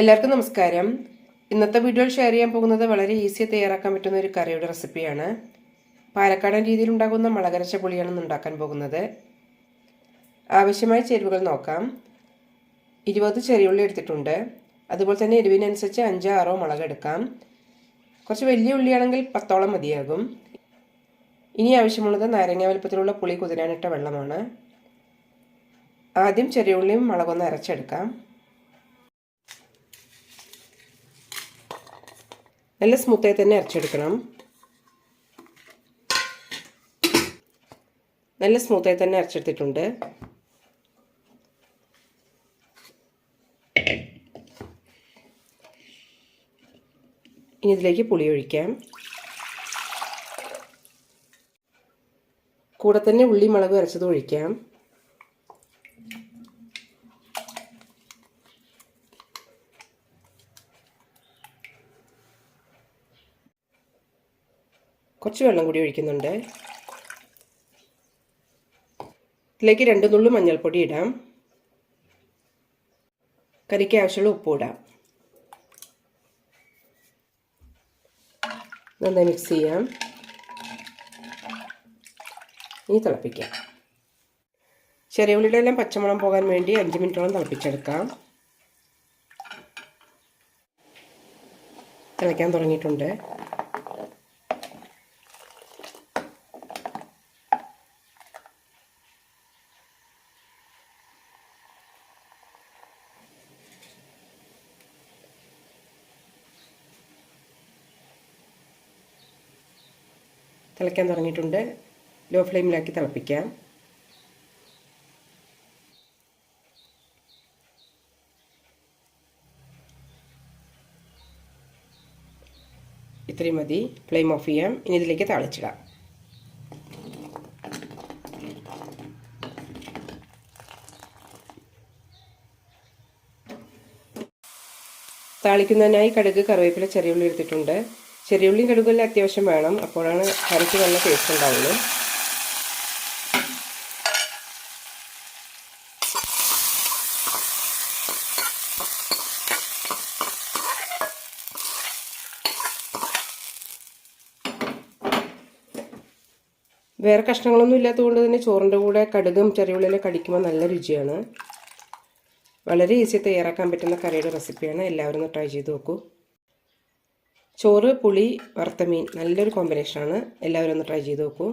എല്ലാവർക്കും നമസ്കാരം. ഇന്നത്തെ വീഡിയോയിൽ ഷെയർ ചെയ്യാൻ പോകുന്നത് വളരെ ഈസി തയ്യാറാക്കാൻ പറ്റുന്ന ഒരു കറിയുടെ റെസിപ്പിയാണ് പാലക്കാടൻ രീതിയിൽ ഉണ്ടാകുന്ന മുളകരച്ച പുളിയാണ് ഇന്ന് ഉണ്ടാക്കാൻ പോകുന്നത്. ആവശ്യമായ ചേരുവകൾ നോക്കാം. ഇരുപത് ചെറിയുള്ളി എടുത്തിട്ടുണ്ട്. അതുപോലെ തന്നെ എരിവിനനുസരിച്ച് അഞ്ചോ ആറോ മുളക് എടുക്കാം. കുറച്ച് വലിയ ഉള്ളിയാണെങ്കിൽ പത്തോളം മതിയാകും. ഇനി ആവശ്യമുള്ളത് നാരങ്ങ വലുപ്പത്തിലുള്ള പുളി കുതിരാനിട്ട വെള്ളമാണ്. ആദ്യം ചെറിയ ഉള്ളിയും മുളകൊന്ന് അരച്ചെടുക്കാം. നല്ല സ്മൂത്തായി തന്നെ അരച്ചെടുക്കണം. നല്ല സ്മൂത്തായി തന്നെ അരച്ചെടുത്തിട്ടുണ്ട്. ഇനി ഇതിലേക്ക് പുളി ഒഴിക്കാം. കൂടെ തന്നെ ഉള്ളി മുളക് അരച്ചത് ഒഴിക്കാം. കുറച്ച് വെള്ളം കൂടി ഒഴിക്കുന്നുണ്ട്. ഇതിലേക്ക് രണ്ട് നുള്ളു മഞ്ഞൾപ്പൊടി ഇടാം. കറിക്ക് ആവശ്യമുള്ള ഉപ്പ് ഇടാം. നന്നായി മിക്സ് ചെയ്യാം. ഇനി തിളപ്പിക്കാം. ചെറിയ ഉള്ളിയുടെ എല്ലാം പച്ചമുളം പോകാൻ വേണ്ടി അഞ്ച് മിനിറ്റോളം തിളപ്പിച്ചെടുക്കാം. തിളയ്ക്കാൻ തുടങ്ങിയിട്ടുണ്ട്. തിളയ്ക്കാൻ തുടങ്ങിയിട്ടുണ്ട്. ലോ ഫ്ലെയിമിലാക്കി തിളപ്പിക്കാം. ഇത്രയും മതി. ഫ്ലെയിം ഓഫ് ചെയ്യാം. ഇനി ഇതിലേക്ക് താളിച്ചിടാം. താളിക്കുന്നതിനായി കടുക് കറിവേപ്പില ചെറിയുള്ളി എടുത്തിട്ടുണ്ട്. ചെറിയുള്ളിയും കടുകെല്ലാം അത്യാവശ്യം വേണം. അപ്പോഴാണ് കറിക്ക് നല്ല ടേസ്റ്റ് ഉണ്ടാവുള്ളൂ. വേറെ കഷ്ണങ്ങളൊന്നും ഇല്ലാത്തതുകൊണ്ട് തന്നെ ചോറിന്റെ കൂടെ കടുകും ചെറിയുള്ളിലെ കടിക്കുമ്പോൾ നല്ല രുചിയാണ്. വളരെ ഈസി തയ്യാറാക്കാൻ പറ്റുന്ന കറിയുടെ റെസിപ്പിയാണ് എല്ലാവരും ഒന്ന് ട്രൈ ചെയ്ത് നോക്കൂ. ചോറ് പുളി വറുത്ത മീൻ നല്ലൊരു കോമ്പിനേഷനാണ്. എല്ലാവരും ഒന്ന് ട്രൈ ചെയ്ത് നോക്കൂ.